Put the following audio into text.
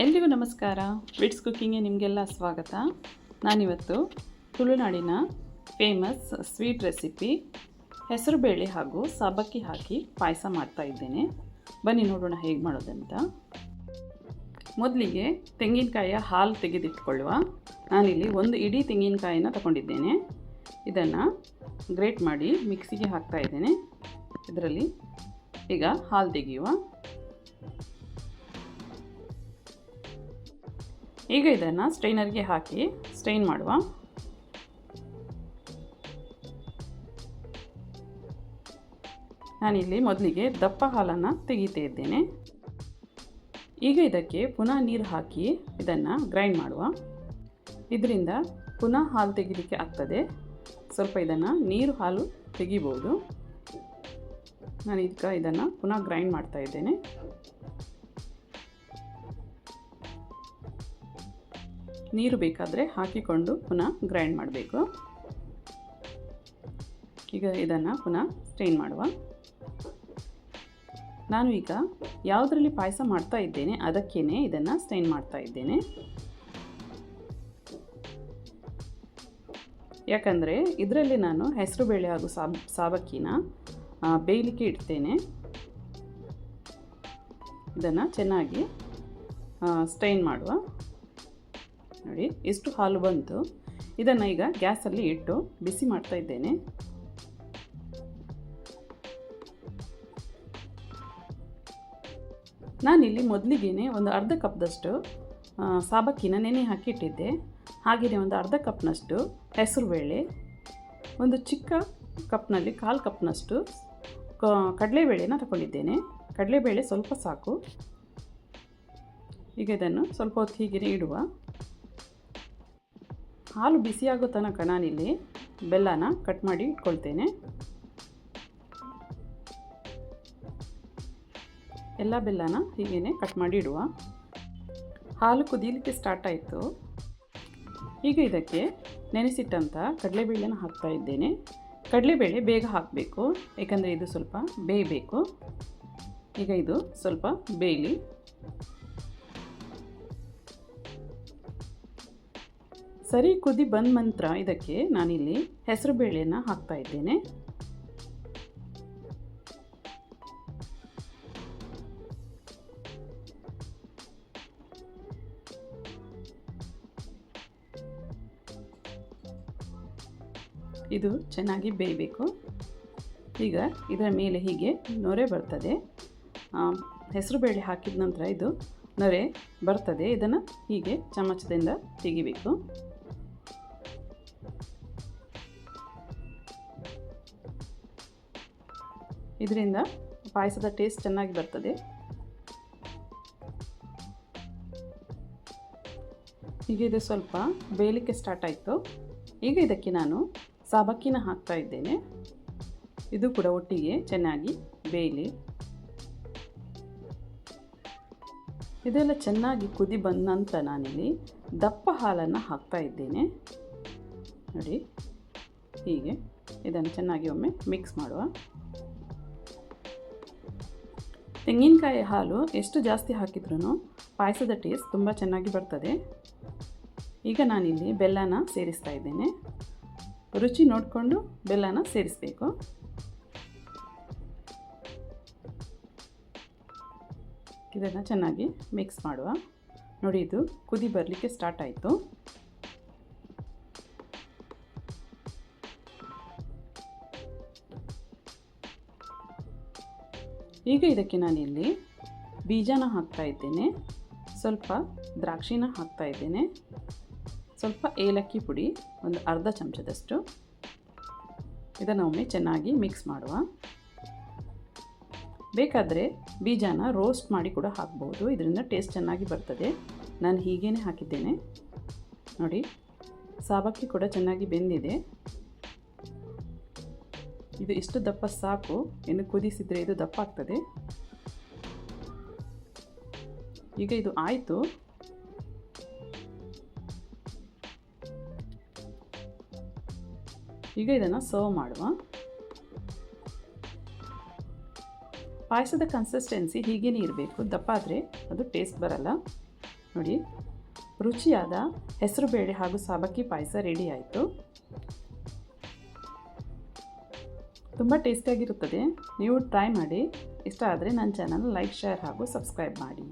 ಎಲ್ರಿಗೂ ನಮಸ್ಕಾರ. ವಿಟ್ಸ್ ಕುಕ್ಕಿಂಗ್ಗೆ ನಿಮಗೆಲ್ಲ ಸ್ವಾಗತ. ನಾನಿವತ್ತು ತುಳುನಾಡಿನ ಫೇಮಸ್ ಸ್ವೀಟ್ ರೆಸಿಪಿ ಹೆಸರುಬೇಳೆ ಹಾಗೂ ಸಬ್ಬಕ್ಕಿ ಹಾಕಿ ಪಾಯಸ ಮಾಡ್ತಾ ಇದ್ದೇನೆ. ಬನ್ನಿ ನೋಡೋಣ ಹೇಗೆ ಮಾಡೋದಂತ. ಮೊದಲಿಗೆ ತೆಂಗಿನಕಾಯಿಯ ಹಾಲು ತೆಗೆದಿಟ್ಕೊಳ್ಳುವ. ನಾನಿಲ್ಲಿ ಒಂದು ಇಡೀ ತೆಂಗಿನಕಾಯಿನ ತಗೊಂಡಿದ್ದೇನೆ. ಇದನ್ನು ಗ್ರೇಟ್ ಮಾಡಿ ಮಿಕ್ಸಿಗೆ ಹಾಕ್ತಾ ಇದ್ದೇನೆ. ಇದರಲ್ಲಿ ಈಗ ಹಾಲು ತೆಗೆಯುವ. ಈಗ ಇದನ್ನು ಸ್ಟ್ರೈನರ್ಗೆ ಹಾಕಿ ಸ್ಟ್ರೈನ್ ಮಾಡುವ. ನಾನಿಲ್ಲಿ ಮೊದಲಿಗೆ ದಪ್ಪ ಹಾಲನ್ನು ತೆಗಿತಾ ಇದ್ದೇನೆ. ಈಗ ಇದಕ್ಕೆ ಪುನಃ ನೀರು ಹಾಕಿ ಇದನ್ನು ಗ್ರೈಂಡ್ ಮಾಡುವ. ಇದರಿಂದ ಪುನಃ ಹಾಲು ತೆಗೀಲಿಕ್ಕೆ ಆಗ್ತದೆ. ಸ್ವಲ್ಪ ಇದನ್ನು ನೀರು ಹಾಲು ತೆಗಿಬೋದು. ನಾನು ಈಗ ಇದನ್ನು ಪುನಃ ಗ್ರೈಂಡ್ ಮಾಡ್ತಾ ಇದ್ದೇನೆ. ನೀರು ಬೇಕಾದರೆ ಹಾಕಿಕೊಂಡು ಪುನಃ ಗ್ರೈಂಡ್ ಮಾಡಬೇಕು. ಈಗ ಇದನ್ನು ಪುನಃ ಸ್ಟ್ರೈನ್ ಮಾಡುವ. ನಾನು ಈಗ ಯಾವುದರಲ್ಲಿ ಪಾಯಸ ಮಾಡ್ತಾ ಇದ್ದೇನೆ ಅದಕ್ಕೇ ಇದನ್ನು ಸ್ಟೈನ್ ಮಾಡ್ತಾ ಇದ್ದೇನೆ. ಯಾಕಂದರೆ ಇದರಲ್ಲಿ ನಾನು ಹೆಸರು ಬೇಳೆ ಹಾಗೂ ಸಾಬ್ ಸಾಬಕ್ಕಿನ ಬೇಯಲಿಕ್ಕೆ ಇಡ್ತೇನೆ. ಇದನ್ನು ಚೆನ್ನಾಗಿ ಸ್ಟೈನ್ ಮಾಡುವ. ನೋಡಿ, ಎಷ್ಟು ಹಾಲು ಬಂತು? ಇದನ್ನು ಈಗ ಗ್ಯಾಸಲ್ಲಿ ಇಟ್ಟು ಬಿಸಿ ಮಾಡ್ತಾ ಇದ್ದೇನೆ. ನಾನಿಲ್ಲಿ ಮೊದಲಿಗೆ ಒಂದು ಅರ್ಧ ಕಪ್ದಷ್ಟು ಸಾಬಕ್ಕಿನ ನೆನೆ ಹಾಕಿಟ್ಟಿದ್ದೆ. ಹಾಗೆಯೇ ಒಂದು ಅರ್ಧ ಕಪ್ನಷ್ಟು ಹೆಸರುಬೇಳೆ, ಒಂದು ಚಿಕ್ಕ ಕಪ್ನಲ್ಲಿ ಕಾಲು ಕಪ್ನಷ್ಟು ಕಡಲೆಬೇಳೆನ ತಗೊಂಡಿದ್ದೇನೆ. ಕಡಲೆಬೇಳೆ ಸ್ವಲ್ಪ ಸಾಕು. ಈಗ ಇದನ್ನು ಸ್ವಲ್ಪ ಹೊತ್ತು ಹೀಗೆ ಇಡುವ. ಹಾಲು ಬಿಸಿಯಾಗೋ ತನಕ ನಾನಿಲ್ಲಿ ಬೆಲ್ಲನ ಕಟ್ ಮಾಡಿ ಇಟ್ಕೊಳ್ತೇನೆ. ಎಲ್ಲ ಬೆಲ್ಲನ ಹೀಗೇ ಕಟ್ ಮಾಡಿ ಇಡುವ. ಹಾಲು ಕುದೀಲಿಕ್ಕೆ ಸ್ಟಾರ್ಟ್ ಆಯಿತು. ಈಗ ಇದಕ್ಕೆ ನೆನೆಸಿಟ್ಟಂಥ ಕಡಲೆಬೇಳೆನ ಹಾಕ್ತಾ ಇದ್ದೇನೆ. ಕಡಲೆಬೇಳೆ ಬೇಗ ಹಾಕಬೇಕು, ಏಕೆಂದರೆ ಇದು ಸ್ವಲ್ಪ ಬೇಯಬೇಕು. ಈಗ ಇದು ಸ್ವಲ್ಪ ಬೇಯಲಿ. ಸರಿ ಕುದಿ ಬಂದ ನಂತರ ಇದಕ್ಕೆ ನಾನಿಲ್ಲಿ ಹೆಸರು ಬೇಳೆಯನ್ನು ಹಾಕ್ತಾ ಇದ್ದೇನೆ. ಇದು ಚೆನ್ನಾಗಿ ಬೇಯಬೇಕು. ಈಗ ಇದರ ಮೇಲೆ ಹೀಗೆ ನೊರೆ ಬರ್ತದೆ. ಹೆಸರು ಬೇಳೆ ಹಾಕಿದ ನಂತರ ಇದು ನೊರೆ ಬರ್ತದೆ. ಇದನ್ನು ಹೀಗೆ ಚಮಚದಿಂದ ತೆಗಿಬೇಕು. ಇದರಿಂದ ಪಾಯಸದ ಟೇಸ್ಟ್ ಚೆನ್ನಾಗಿ ಬರ್ತದೆ. ಈಗ ಇದು ಸ್ವಲ್ಪ ಬೇಯಲಿಕ್ಕೆ ಸ್ಟಾರ್ಟ್ ಆಯಿತು. ಈಗ ಇದಕ್ಕೆ ನಾನು ಸಾಬಕ್ಕಿನ ಹಾಕ್ತಾ ಇದ್ದೇನೆ. ಇದು ಕೂಡ ಒಟ್ಟಿಗೆ ಚೆನ್ನಾಗಿ ಬೇಯಲಿ. ಇದೆಲ್ಲ ಚೆನ್ನಾಗಿ ಕುದಿ ಬಂದ ನಂತರ ನಾನಿಲ್ಲಿ ದಪ್ಪ ಹಾಲನ್ನು ಹಾಕ್ತಾ ಇದ್ದೇನೆ. ನೋಡಿ, ಹೀಗೆ. ಇದನ್ನು ಚೆನ್ನಾಗಿ ಒಮ್ಮೆ ಮಿಕ್ಸ್ ಮಾಡುವ. ತೆಂಗಿನಕಾಯಿ ಹಾಲು ಎಷ್ಟು ಜಾಸ್ತಿ ಹಾಕಿದ್ರೂ ಪಾಯಸದ ಟೇಸ್ಟ್ ತುಂಬ ಚೆನ್ನಾಗಿ ಬರ್ತದೆ. ಈಗ ನಾನಿಲ್ಲಿ ಬೆಲ್ಲನ ಸೇರಿಸ್ತಾ ಇದ್ದೇನೆ. ರುಚಿ ನೋಡಿಕೊಂಡು ಬೆಲ್ಲನ ಸೇರಿಸಬೇಕು. ಇದನ್ನು ಚೆನ್ನಾಗಿ ಮಿಕ್ಸ್ ಮಾಡುವ. ನೋಡಿ, ಇದು ಕುದಿ ಬರಲಿಕ್ಕೆ ಸ್ಟಾರ್ಟ್ ಆಯಿತು. ಈಗ ಇದಕ್ಕೆ ನಾನಿಲ್ಲಿ ಬೀಜನ ಹಾಕ್ತಾ ಇದ್ದೇನೆ. ಸ್ವಲ್ಪ ದ್ರಾಕ್ಷಿನ ಹಾಕ್ತಾ ಇದ್ದೇನೆ. ಸ್ವಲ್ಪ ಏಲಕ್ಕಿ ಪುಡಿ, ಒಂದು ಅರ್ಧ ಚಮಚದಷ್ಟು. ಇದನ್ನು ಒಮ್ಮೆ ಚೆನ್ನಾಗಿ ಮಿಕ್ಸ್ ಮಾಡುವ. ಬೇಕಾದರೆ ಬೀಜನ ರೋಸ್ಟ್ ಮಾಡಿ ಕೂಡ ಹಾಕ್ಬೋದು. ಇದರಿಂದ ಟೇಸ್ಟ್ ಚೆನ್ನಾಗಿ ಬರ್ತದೆ. ನಾನು ಹೀಗೇ ಹಾಕಿದ್ದೇನೆ. ನೋಡಿ, ಸಾಬಕ್ಕಿ ಕೂಡ ಚೆನ್ನಾಗಿ ಬೆಂದಿದೆ. ಇದು ಇಷ್ಟು ದಪ್ಪ ಸಾಕು. ಇನ್ನು ಕುದಿಸಿದರೆ ಇದು ದಪ್ಪ ಆಗ್ತದೆ. ಈಗ ಇದು ಆಯಿತು. ಈಗ ಇದನ್ನು ಸರ್ವ್ ಮಾಡುವ. ಪಾಯಸದ ಕನ್ಸಿಸ್ಟೆನ್ಸಿ ಹೀಗೇ ಇರಬೇಕು. ದಪ್ಪ ಆದರೆ ಅದು ಟೇಸ್ಟ್ ಬರಲ್ಲ. ನೋಡಿ, ರುಚಿಯಾದ ಹೆಸರುಬೇಳೆ ಹಾಗೂ ಸಾಬಕ್ಕಿ ಪಾಯಸ ರೆಡಿ ಆಯಿತು. ತುಂಬ ಟೇಸ್ಟಿಯಾಗಿರುತ್ತದೆ. ನೀವು ಟ್ರೈ ಮಾಡಿ. ಇಷ್ಟ ಆದರೆ ನನ್ನ ಚಾನಲ್ ಲೈಕ್ ಶೇರ್ ಹಾಗೂ ಸಬ್ಸ್ಕ್ರೈಬ್ ಮಾಡಿ.